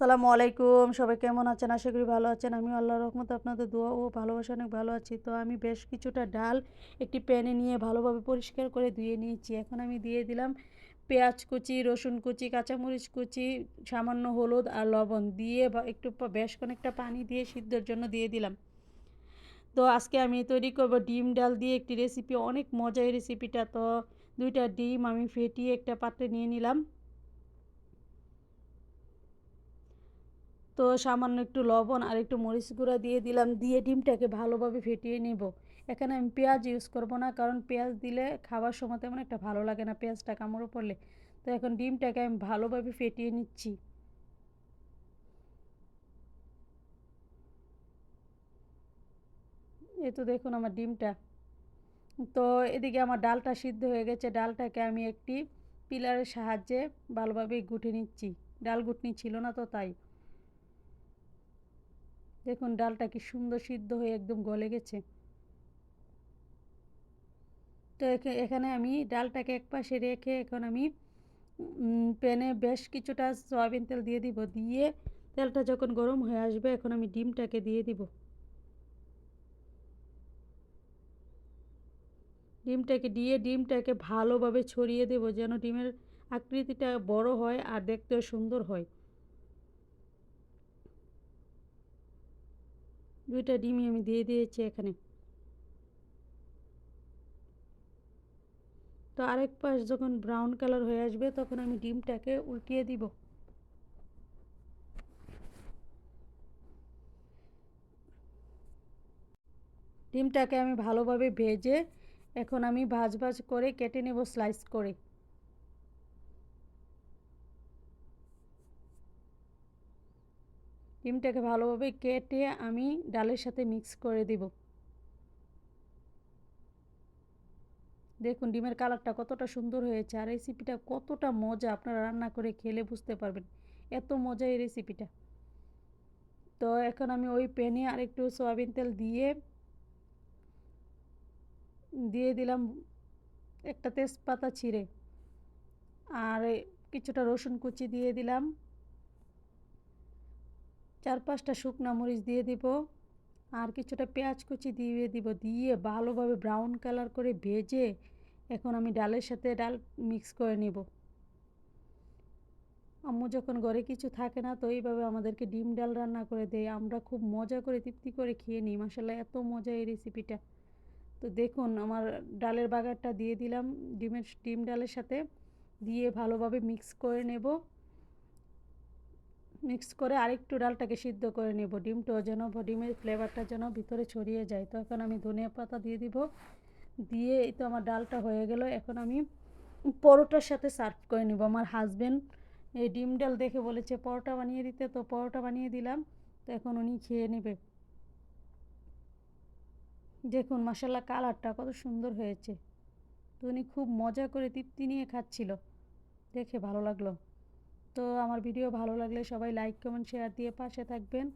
সালামু আলাইকুম। সবাই কেমন আছেন? আশা করি ভালো আছেন। আমি আল্লাহর রহমতে আপনাদের দোয়া ও ভালোবাসা অনেক ভালো আছি। তো আমি বেশ কিছুটা ডাল একটি প্যানে নিয়ে ভালোভাবে পরিষ্কার করে ধুয়ে নিয়েছি। এখন আমি দিয়ে দিলাম পেঁয়াজ কুচি, রসুন কুচি, কাঁচামরিচ কুচি, সামান্য হলুদ আর লবণ দিয়ে একটু বেশ খানিকটা পানি দিয়ে সিদ্ধর জন্য দিয়ে দিলাম। তো আজকে আমি তৈরি করব ডিম ডাল দিয়ে একটি রেসিপি অনেক মজা এই রেসিপিটা তো দুইটা ডিম আমি ফেটিয়ে একটা পাত্রে নিয়ে নিলাম। তো সামান্য একটু লবণ আর একটু মরিচ গুঁড়া দিয়ে দিলাম, দিয়ে ডিমটাকে ভালোভাবে ফেটিয়ে নেব। এখানে আমি পেঁয়াজ ইউজ করব না, কারণ পেঁয়াজ দিলে খাওয়ার সময় তেমন একটা ভালো লাগে না পেঁয়াজটা কামড়ে পড়লে। তো এখন ডিমটাকে আমি ভালোভাবে ফেটিয়ে নিচ্ছি। এই তো দেখুন আমার ডিমটা। তো এদিকে আমার ডালটা সিদ্ধ হয়ে গেছে, ডালটাকে আমি একটি পিলারের সাহায্যে ভালোভাবে গুটে নিচ্ছি। ডাল গুটনি ছিল না তো তাই। দেখুন, ডালটা কি সুন্দর সিদ্ধ হয়ে একদম গলে গেছে। তো এখা- এখানে আমি ডালটাকে এক পাশে রেখে এখন আমি প্যানে বেশ কিছুটা সয়াবিন তেল দিয়ে দিব, দিয়ে তেলটা যখন গরম হয়ে আসবে এখন আমি ডিমটাকে দিয়ে দিব। ডিমটাকে দিয়ে ডিমটাকে ভালোভাবে ছড়িয়ে দেব যেন ডিমের আকৃতিটা বড় হয় আর দেখতেও সুন্দর হয়। দুইটা ডিমই আমি দিয়ে দিয়েছি এখানে। তো আরেক পাশ যখন ব্রাউন কালার হয়ে আসবে, তখন আমি ডিমটাকে উল্টিয়ে দিব। ডিমটাকে আমি ভালোভাবে ভেজে এখন আমি ভাজ ভাজ করে কেটে নেব স্লাইস করে। ডিমটাকে ভালোভাবে কেটে আমি ডালের সাথে মিক্স করে দেব। দেখুন, ডিমের কালারটা কতটা সুন্দর হয়েছে আর রেসিপিটা কতটা মজা আপনারা রান্না করে খেলে বুঝতে পারবেন। এত মজা এই রেসিপিটা। তো এখন আমি ওই প্যানে আরেকটু সয়াবিন তেল দিয়ে দিয়ে দিলাম একটা তেজপাতা ছিঁড়ে। আর কিছুটা রসুন কুচি দিয়ে দিলাম। চার পাঁচটা শুকনা মরিচ দিয়ে দিব। আর কিছুটা পেঁয়াজ কুচি দিয়ে দিব। দিয়ে ভালোভাবে ব্রাউন কালার করে ভেজে এখন আমি ডালের সাথে ডাল মিক্স করে নেব। আম্মু যখন ঘরে কিছু থাকে না তো এইভাবে আমাদেরকে ডিম ডাল রান্না করে দেয়। আমরা খুব মজা করে, তৃপ্তি করে খেয়ে নিই। মাসাল্লাহ এত মজা এই রেসিপিটা তো দেখুন, আমার ডালের বাগারটা দিয়ে দিলাম ডিমের, ডিম ডালের সাথে। দিয়ে ভালোভাবে মিক্স করে নেব। মিক্স করে আরেকটু ডালটাকে সিদ্ধ করে নেব। ডিমটাও যেন ডিমের ফ্লেভারটা যেন ভিতরে ছড়িয়ে যায়। তো এখন আমি ধনিয়া পাতা দিয়ে দিব। দিয়ে এই তো আমার ডালটা হয়ে গেল। এখন আমি পরোটার সাথে সার্ভ করে নেব। আমার হাজবেন্ড এই ডিম ডাল দেখে বলেছে, পরোটা বানিয়ে দিতে? তো পরোটা বানিয়ে দিলাম। তো এখন উনি খেয়ে নেবে। দেখুন মশালা কালারটা কত সুন্দর হয়েছে। তো উনি খুব মজা করে তৃপ্তি নিয়ে খাচ্ছিল। দেখে ভালো লাগল। তো আমার ভিডিও ভালো লাগলে সবাই লাইক কমেন্ট শেয়ার দিয়ে পাশে থাকবেন।